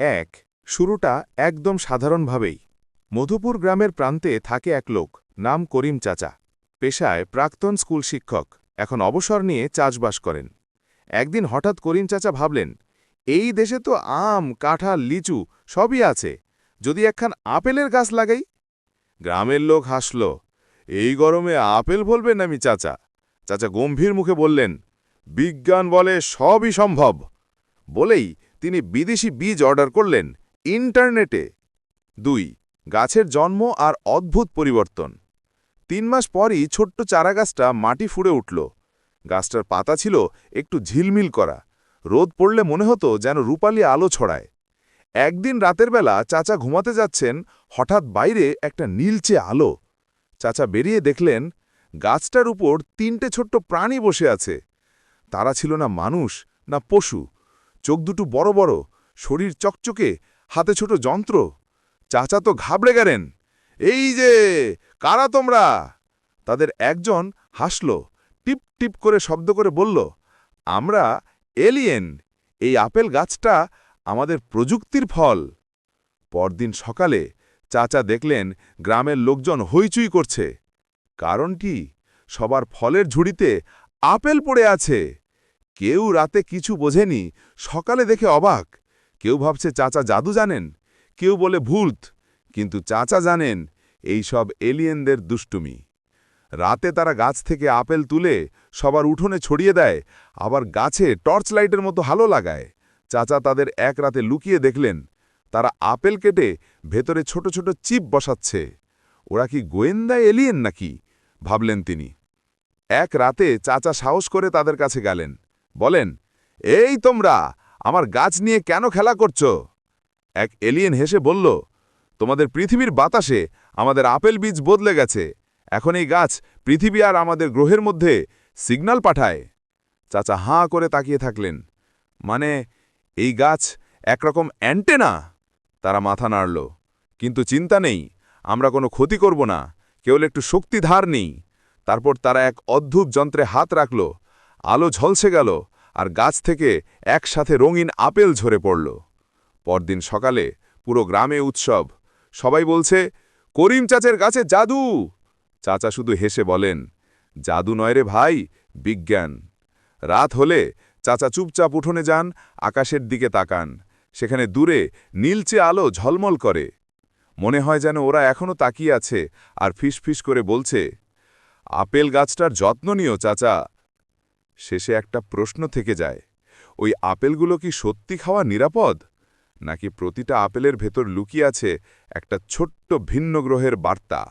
এক। শুরুটা একদম সাধারণভাবেই। মধুপুর গ্রামের প্রান্তে থাকে এক লোক, নাম করিম চাচা। পেশায় প্রাক্তন স্কুল শিক্ষক, এখন অবসর নিয়ে চাষবাস করেন। একদিন হঠাৎ করিম চাচা ভাবলেন, এই দেশে তো আম, কাঁঠাল, লিচু সবই আছে, যদি একখান আপেলের গাছ লাগাই? গ্রামের লোক হাসল, এই গরমে আপেল বলবেন আমি চাচা। চাচা গম্ভীর মুখে বললেন, বিজ্ঞান বলে সবই সম্ভব। বলেই তিনি বিদেশি বীজ অর্ডার করলেন ইন্টারনেটে। দুই, গাছের জন্ম আর অদ্ভুত পরিবর্তন। তিন মাস পরই ছোট্ট চারাগাছটা মাটি ফুঁড়ে উঠল। গাছটার পাতা ছিল একটু ঝিলমিল করা। রোদ পড়লে মনে হতো যেন রূপালি আলো ছড়ায়। একদিন রাতের বেলা চাচা ঘুমাতে যাচ্ছেন, হঠাৎ বাইরে একটা নীলচে আলো। চাচা বেরিয়ে দেখলেন, গাছটার উপর তিনটে ছোট্ট প্রাণী বসে আছে। তারা ছিল না মানুষ, না পশু। চোখ দুটো বড় বড়, শরীর চকচকে, হাতে ছোট যন্ত্র। চাচা তো ঘাবড়ে গেলেন, এই যে, কারা তোমরা? তাদের একজন হাসল, টিপ টিপ করে শব্দ করে বলল, আমরা এলিয়েন, এই আপেল গাছটা আমাদের প্রযুক্তির ফল। পরদিন সকালে চাচা দেখলেন গ্রামের লোকজন হইচুই করছে। কারণটি সবার ফলের ঝুড়িতে আপেল পড়ে আছে। কেউ রাতে কিছু বোঝেনি, সকালে দেখে অবাক। কেউ ভাবছে চাচা জাদু জানেন, কেউ বলে ভুলত কিন্তু চাচা জানেন এই সব এলিয়েনদের দুষ্টুমি। রাতে তারা গাছ থেকে আপেল তুলে সবার উঠোনে ছড়িয়ে দেয়, আবার গাছে টর্চ লাইটের মতো হালো লাগায়। চাচা তাদের এক রাতে লুকিয়ে দেখলেন, তারা আপেল কেটে ভেতরে ছোট ছোট চিপ বসাচ্ছে। ওরা কি গোয়েন্দা এলিয়েন নাকি? ভাবলেন তিনি। এক রাতে চাচা সাহস করে তাদের কাছে গেলেন। বলেন, এই তোমরা, আমার গাছ নিয়ে কেন খেলা করছ? এক এলিয়েন হেসে বলল, তোমাদের পৃথিবীর বাতাসে আমাদের আপেল বীজ বদলে গেছে। এখন এই গাছ পৃথিবী আর আমাদের গ্রহের মধ্যে সিগনাল পাঠায়। চাচা হাঁ করে তাকিয়ে থাকলেন মানে এই গাছ একরকম অ্যান্টেনা তারা মাথা নাড়ল, কিন্তু চিন্তা নেই, আমরা কোনো ক্ষতি করব না, কেবল একটু শক্তি ধার নেই। তারপর তারা এক অদ্ভুত যন্ত্রে হাত রাখল আলো ঝলসে গেল আর গাছ থেকে একসাথে রঙিন আপেল ঝরে পড়ল। পরদিন সকালে পুরো গ্রামে উৎসব। সবাই বলছে, করিম চাচের গাছে জাদু! চাচা শুধু হেসে বলেন, জাদু নয় রে ভাই, বিজ্ঞান। রাত হলে চাচা চুপচাপ উঠোনে যান, আকাশের দিকে তাকান। সেখানে দূরে নীলচে আলো ঝলমল করে। মনে হয় যেন ওরা এখনও তাকিয়ে আছে আর ফিসফিস করে বলছে, আপেল গাছটার যত্ন নিও চাচা। শেষে একটা প্রশ্ন থেকে যায়, ওই আপেলগুলো কি সত্যি খাওয়া নিরাপদ? নাকি প্রতিটা আপেলের ভেতর লুকিয়ে আছে একটা ছোট্ট ভিন্ন গ্রহের বার্তা?